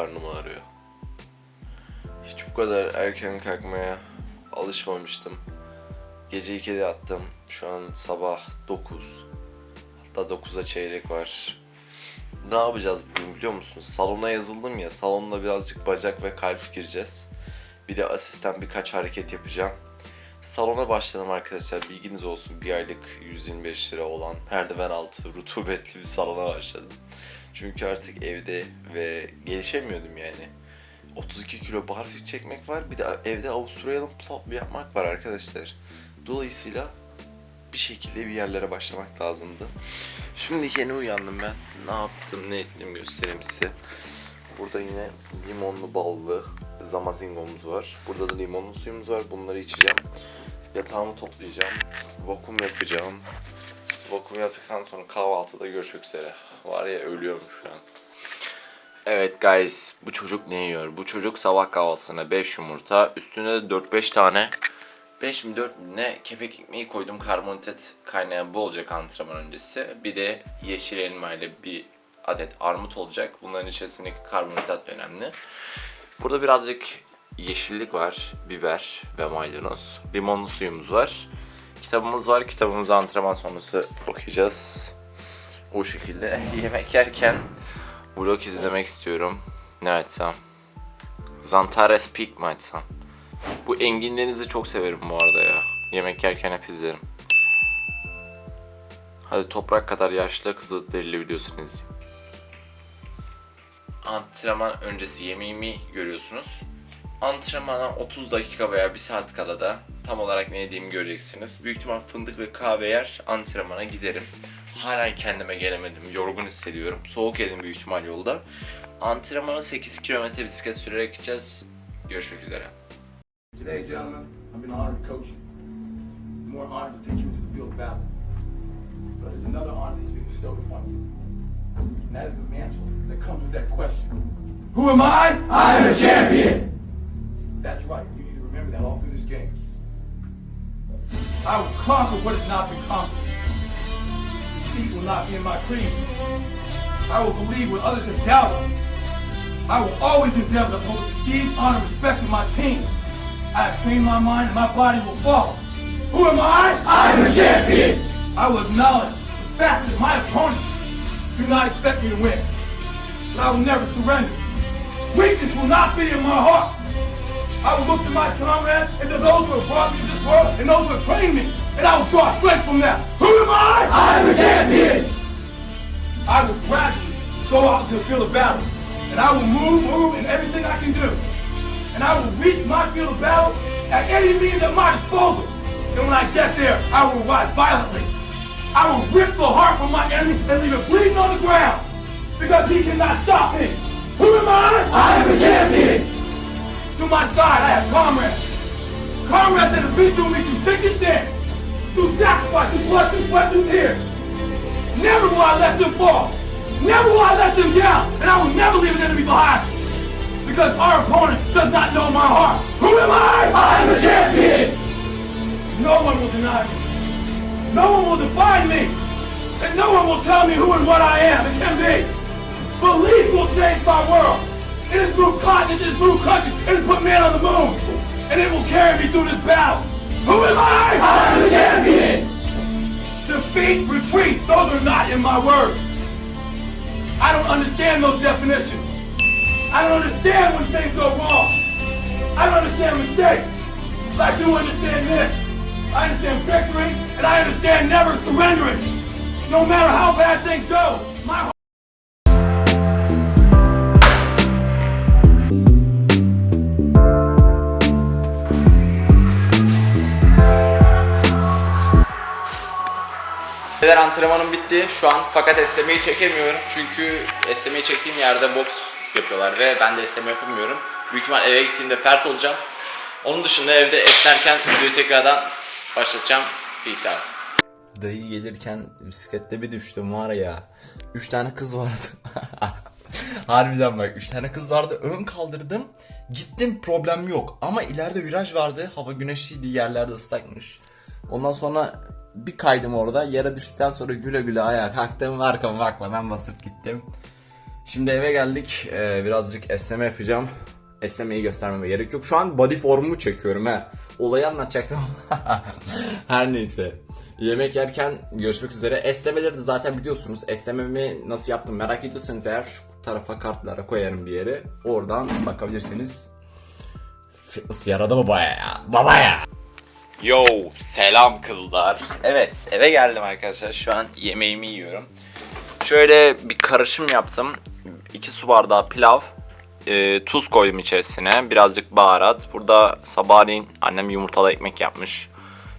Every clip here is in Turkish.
karnım ağrıyor. Hiç bu kadar erken kalkmaya alışmamıştım. Gece 2'de yattım. Şu an sabah 9. Hatta 9'a çeyrek var. Ne yapacağız bugün biliyor musunuz? Salona yazıldım ya. Salonda birazcık bacak ve kalp gireceğiz. Bir de asistan birkaç hareket yapacağım. Salona başladım arkadaşlar. Bilginiz olsun. Bir aylık 125 lira olan merdiven altı rutubetli bir salona başladım. Çünkü artık evde ve gelişemiyordum yani. 32 kilo barfiks çekmek var. Bir de evde Avustralya'nın pull-up yapmak var arkadaşlar. Dolayısıyla bir şekilde bir yerlere başlamak lazımdı. Şimdi yeni uyandım ben. Ne yaptım, ne ettim göstereyim size. Burada yine limonlu ballı zamazingomuz var. Burada da limonlu suyumuz var. Bunları içeceğim. Yatağımı toplayacağım. Vakum yapacağım. Vakum yaptıktan sonra kahvaltıda görüşmek üzere. Var ya ölüyorum şu an. Evet guys, bu çocuk ne yiyor? Bu çocuk sabah kahvaltısına 5 yumurta, üstüne de 4-5 tane 5 mi 4 mi ne kepek ekmeği koydum karbonhidrat kaynayan bu olacak antrenman öncesi. Bir de yeşil elma ile bir adet armut olacak. Bunların içerisindeki karbonhidrat önemli. Burada birazcık yeşillik var, biber ve maydanoz. Limonlu suyumuz var. Kitabımız var. Kitabımızı antrenman sonrası okuyacağız. O şekilde yemek yerken vlog izlemek istiyorum. Ne açsam? Zantares Peak mi açsam? Bu enginlerinizi çok severim bu arada ya. Yemek yerken hep izlerim. Hadi toprak kadar yaşlı kızıl derili videosunu izleyeyim. Antrenman öncesi yemeğimi görüyorsunuz. Antrenmana 30 dakika veya 1 saat kala da tam olarak ne yediğimi göreceksiniz. Büyük ihtimal fındık ve kahve yer antrenmana giderim. Hala kendime gelemedim. Yorgun hissediyorum. Soğuk yedim büyük ihtimal yolda. Antrenmana 8 kilometre bisiklet sürerek gideceğiz. Görüşmek üzere. Today, gentlemen, I've been honored to coach you. More honored to take you into the field of battle. But there's another honor that's been bestowed upon you. And that is the mantle that comes with that question. Who am I? I am a champion! That's right. You need to remember that all through this game. I will conquer what has not been conquered. Will not be in my creed. I will believe what others have doubted. I will always endeavor to the esteem, honor, and respect of my team. I have trained my mind and my body will follow. Who am I? I am a champion! I will acknowledge the fact that my opponents do not expect me to win. But I will never surrender. Weakness will not be in my heart. I will look to my comrades and to those who have brought me to this world and those who have trained me, and I will draw strength from them. Who am I? I am a champion! I will gradually go out into the field of battle, and I will move, move in everything I can do. And I will reach my field of battle at any means at my disposal. And when I get there, I will ride violently. I will rip the heart from my enemy and leave it bleeding on the ground. Because he cannot stop me. Who am I? I am a champion. My side, I have comrades. Comrades that have been through me through thick and thin. Through sacrifice, through blood, through sweat, through tears. Never will I let them fall. Never will I let them down. And I will never leave an enemy behind. Because our opponent does not know my heart. Who am I? I am a champion. No one will deny me. No one will define me. And no one will tell me who and what I am and can be. Belief will change my world. It has moved continents, it has moved countries, it has put man on the moon. And it will carry me through this battle. Who am I? I am the champion. Defeat, retreat, those are not in my words. I don't understand those definitions. I don't understand when things go wrong. I don't understand mistakes. But I do understand this. I understand victory, and I understand never surrendering. No matter how bad things go, my Beyler antrenmanım bitti şu an fakat esnemeyi çekemiyorum çünkü esnemeyi çektiğim yerde boks yapıyorlar ve ben de esneme yapamıyorum. Büyük ihtimal eve gittiğimde pert olacağım. Onun dışında evde esnerken videoyu tekrardan başlatacağım. Peace out. Dayı gelirken bisiklette bir düştüm var ya. Üç tane kız vardı. Harbiden bak üç tane kız vardı. Ön kaldırdım. Gittim problem yok. Ama ileride viraj vardı. Hava güneşliydi yerlerde ıslakmış. Ondan sonra bir kaydım orada. Yere düştükten sonra güle güle ayağa kalktım. Arkama bakmadan basıp gittim. Şimdi eve geldik. Ee, birazcık esneme yapacağım. Esnemeyi göstermeme gerek yok. Şu an body formumu çekiyorum he. Olayı anlatacaktım. Her neyse. Yemek yerken görüşmek üzere. Esnemeleri de zaten biliyorsunuz. Esnememi nasıl yaptım merak ediyorsanız eğer şu tarafa kartlara koyarım bir yere. Oradan bakabilirsiniz. Fitness yaradı mı baya ya? Baba ya. Yo selam kızlar. Evet eve geldim arkadaşlar. Şu an yemeğimi yiyorum. Şöyle bir karışım yaptım. 2 su bardağı pilav. e, tuz koydum içerisine. Birazcık baharat. Burada sabahleyin annem yumurtalı ekmek yapmış.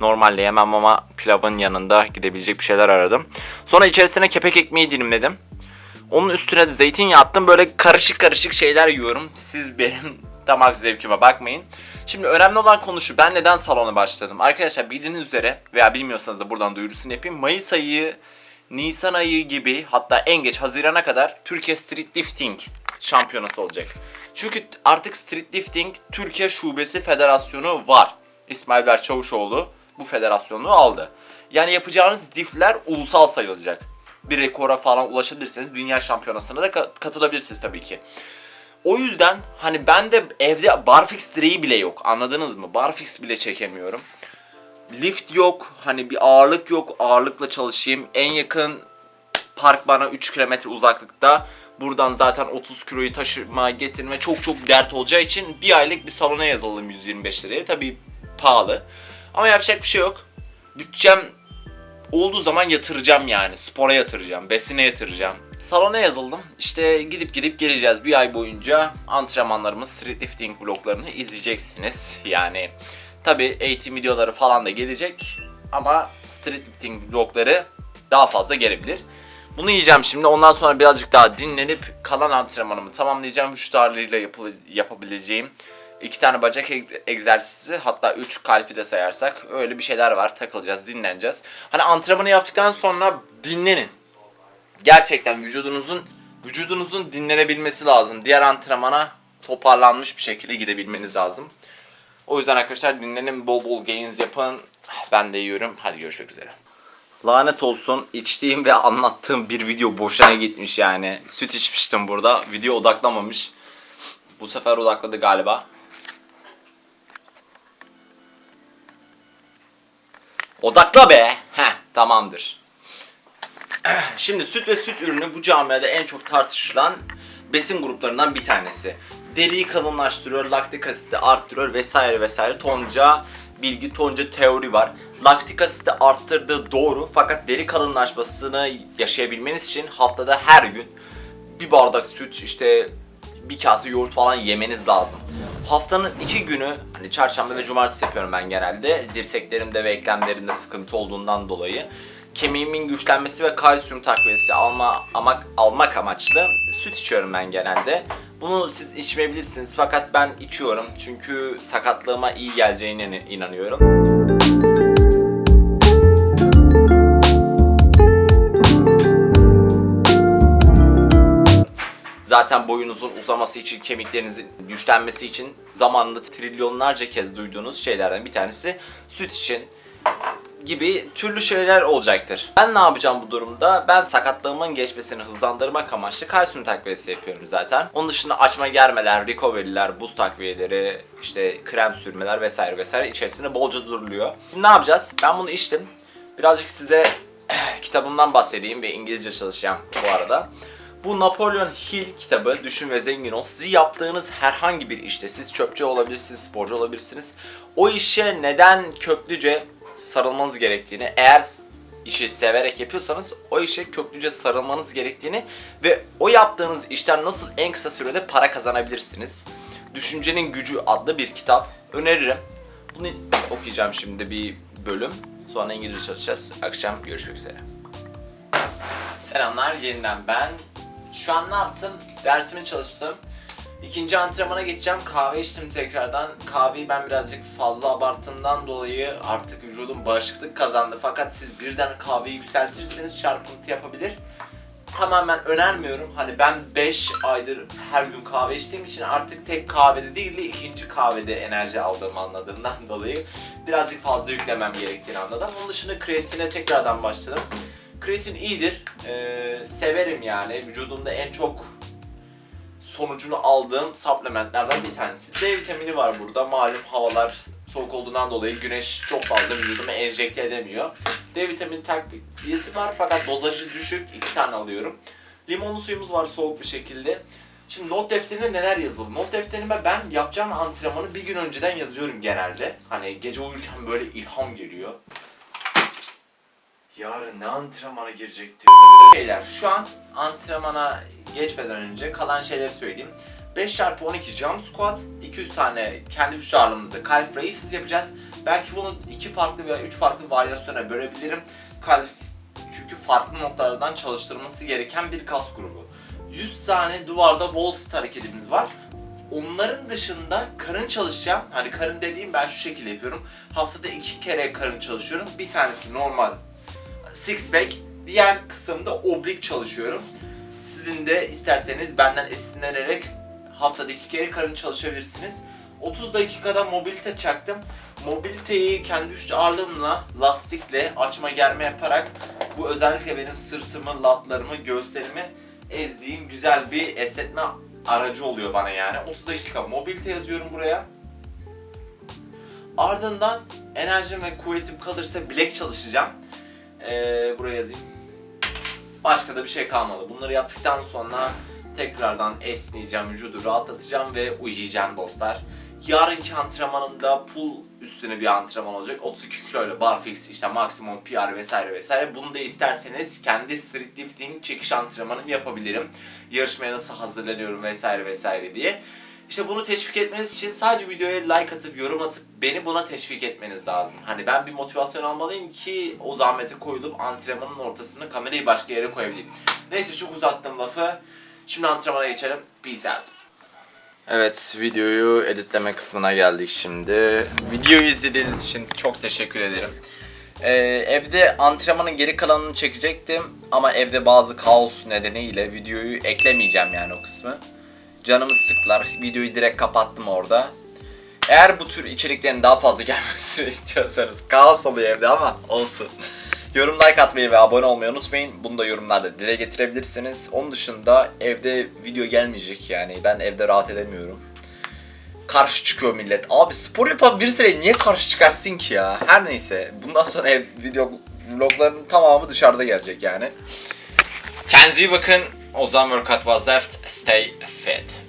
Normalde yemem ama pilavın yanında gidebilecek bir şeyler aradım. Sonra içerisine kepek ekmeği dilimledim. Onun üstüne de zeytinyağı attım. Böyle karışık karışık şeyler yiyorum. Siz benim damak zevkime bakmayın. Şimdi önemli olan konu şu. Ben neden salona başladım? Arkadaşlar bildiğiniz üzere veya bilmiyorsanız da buradan duyurusunu yapayım. Mayıs ayı, Nisan ayı gibi hatta en geç Haziran'a kadar Türkiye Street Lifting şampiyonası olacak. Çünkü artık Street Lifting Türkiye Şubesi Federasyonu var. İsmail Ber Çavuşoğlu bu federasyonluğu aldı. Yani yapacağınız lifler ulusal sayılacak. Bir rekora falan ulaşabilirsiniz. Dünya şampiyonasına da ka- katılabilirsiniz tabii ki. O yüzden hani ben de evde barfix direği bile yok. Anladınız mı? Barfix bile çekemiyorum. Lift yok. Hani bir ağırlık yok. Ağırlıkla çalışayım. En yakın park bana 3 kilometre uzaklıkta. Buradan zaten 30 kiloyu taşıma, getirme çok çok dert olacağı için bir aylık bir salona yazalım 125 liraya. Tabii pahalı. Ama yapacak bir şey yok. Bütçem olduğu zaman yatıracağım yani. Spora yatıracağım, besine yatıracağım. Salona yazıldım. İşte gidip gidip geleceğiz. Bir ay boyunca antrenmanlarımız, street lifting vloglarını izleyeceksiniz. Yani tabi eğitim videoları falan da gelecek. Ama street lifting vlogları daha fazla gelebilir. Bunu yiyeceğim şimdi. Ondan sonra birazcık daha dinlenip kalan antrenmanımı tamamlayacağım. Vücut ağırlığıyla yapabileceğim iki tane bacak eg- egzersizi hatta üç kalfi de sayarsak öyle bir şeyler var. Takılacağız, dinleneceğiz. Hani antrenmanı yaptıktan sonra dinlenin. Gerçekten vücudunuzun vücudunuzun dinlenebilmesi lazım. Diğer antrenmana toparlanmış bir şekilde gidebilmeniz lazım. O yüzden arkadaşlar dinlenin, bol bol gains yapın. Ben de yiyorum. Hadi görüşmek üzere. Lanet olsun içtiğim ve anlattığım bir video boşuna gitmiş yani. Süt içmiştim burada. Video odaklamamış. Bu sefer odakladı galiba. Odakla be. Heh tamamdır. Şimdi süt ve süt ürünü bu camiada en çok tartışılan besin gruplarından bir tanesi. Deriyi kalınlaştırıyor, laktik asiti arttırıyor vesaire vesaire tonca bilgi, tonca teori var. Laktik asiti arttırdığı doğru fakat deri kalınlaşmasını yaşayabilmeniz için haftada her gün bir bardak süt işte bir kase yoğurt falan yemeniz lazım. Haftanın iki günü hani çarşamba ve cumartesi yapıyorum ben genelde. Dirseklerimde ve eklemlerimde sıkıntı olduğundan dolayı kemiğimin güçlenmesi ve kalsiyum takviyesi alma amak, almak amaçlı süt içiyorum ben genelde. Bunu siz içmeyebilirsiniz fakat ben içiyorum çünkü sakatlığıma iyi geleceğine inanıyorum. Zaten boyunuzun uzaması için, kemiklerinizin güçlenmesi için zamanında trilyonlarca kez duyduğunuz şeylerden bir tanesi süt için gibi türlü şeyler olacaktır. Ben ne yapacağım bu durumda? Ben sakatlığımın geçmesini hızlandırmak amaçlı kalsiyum takviyesi yapıyorum zaten. Onun dışında açma germeler, recovery'ler, buz takviyeleri, işte krem sürmeler vesaire vesaire içerisinde bolca duruluyor. Ne yapacağız? Ben bunu içtim. Birazcık size kitabımdan bahsedeyim ve İngilizce çalışacağım bu arada. Bu Napoleon Hill kitabı Düşün ve Zengin Ol. Sizi yaptığınız herhangi bir işte, siz çöpçü olabilirsiniz, sporcu olabilirsiniz. O işe neden köklüce sarılmanız gerektiğini, eğer işi severek yapıyorsanız o işe köklüce sarılmanız gerektiğini ve o yaptığınız işten nasıl en kısa sürede para kazanabilirsiniz. Düşüncenin Gücü adlı bir kitap öneririm. Bunu okuyacağım şimdi bir bölüm. Sonra İngilizce çalışacağız. Akşam görüşmek üzere. Selamlar yeniden ben. Şu an ne yaptım? Dersimi çalıştım. İkinci antrenmana geçeceğim. Kahve içtim tekrardan. Kahveyi ben birazcık fazla abarttığımdan dolayı artık vücudum bağışıklık kazandı. Fakat siz birden kahveyi yükseltirseniz çarpıntı yapabilir. Tamamen önermiyorum. Hani ben 5 aydır her gün kahve içtiğim için artık tek kahvede değil de ikinci kahvede enerji aldığımı anladığımdan dolayı birazcık fazla yüklemem gerektiğini anladım. Onun dışında kreatine tekrardan başladım. Kreatin iyidir. Ee, severim yani. Vücudumda en çok sonucunu aldığım supplementlerden bir tanesi. D vitamini var burada. Malum havalar soğuk olduğundan dolayı güneş çok fazla vücuduma enjekte edemiyor. D vitamini takviyesi var fakat dozajı düşük. iki tane alıyorum. Limonlu suyumuz var soğuk bir şekilde. Şimdi not defterine neler yazılı? Not defterime ben yapacağım antrenmanı bir gün önceden yazıyorum genelde. Hani gece uyurken böyle ilham geliyor. Yarın ne antrenmana girecektim? Şeyler şu an antrenmana geçmeden önce kalan şeyleri söyleyeyim. 5 çarpı 12 jump squat, 200 tane kendi vücut ağırlığımızda calf raises yapacağız. Belki bunu iki farklı veya üç farklı varyasyona bölebilirim. Calf çünkü farklı noktalardan çalıştırılması gereken bir kas grubu. 100 tane duvarda wall sit hareketimiz var. Onların dışında karın çalışacağım. Hani karın dediğim ben şu şekilde yapıyorum. Haftada iki kere karın çalışıyorum. Bir tanesi normal six pack. Diğer kısımda oblik çalışıyorum. Sizin de isterseniz benden esinlenerek haftada iki kere karın çalışabilirsiniz. 30 dakikada mobilite çaktım. Mobiliteyi kendi üst ağırlığımla, lastikle açma germe yaparak bu özellikle benim sırtımı, latlarımı, göğüslerimi ezdiğim güzel bir esnetme aracı oluyor bana yani. 30 dakika mobilite yazıyorum buraya. Ardından enerjim ve kuvvetim kalırsa bilek çalışacağım. Ee, buraya yazayım. Başka da bir şey kalmadı. Bunları yaptıktan sonra tekrardan esneyeceğim, vücudu rahatlatacağım ve uyuyacağım dostlar. Yarınki antrenmanımda pull üstüne bir antrenman olacak. 32 kilo ile barfix, işte maksimum PR vesaire vesaire. Bunu da isterseniz kendi street lifting çekiş antrenmanım yapabilirim. Yarışmaya nasıl hazırlanıyorum vesaire vesaire diye. İşte bunu teşvik etmeniz için sadece videoya like atıp yorum atıp beni buna teşvik etmeniz lazım. Hani ben bir motivasyon almalıyım ki o zahmete koyulup antrenmanın ortasında kamerayı başka yere koyabileyim. Neyse çok uzattım lafı. Şimdi antrenmana geçelim. Peace out. Evet, videoyu editleme kısmına geldik şimdi. Videoyu izlediğiniz için çok teşekkür ederim. Ee, evde antrenmanın geri kalanını çekecektim ama evde bazı kaos nedeniyle videoyu eklemeyeceğim yani o kısmı. Canımı sıktılar. Videoyu direkt kapattım orada. Eğer bu tür içeriklerin daha fazla gelmesini istiyorsanız kaos oluyor evde ama olsun. Yorum like atmayı ve abone olmayı unutmayın. Bunu da yorumlarda dile getirebilirsiniz. Onun dışında evde video gelmeyecek yani. Ben evde rahat edemiyorum. Karşı çıkıyor millet. Abi spor yapan birisine niye karşı çıkarsın ki ya? Her neyse. Bundan sonra ev video vlogların tamamı dışarıda gelecek yani. Kendinize iyi bakın. Ozan Workout was left. Stay fit.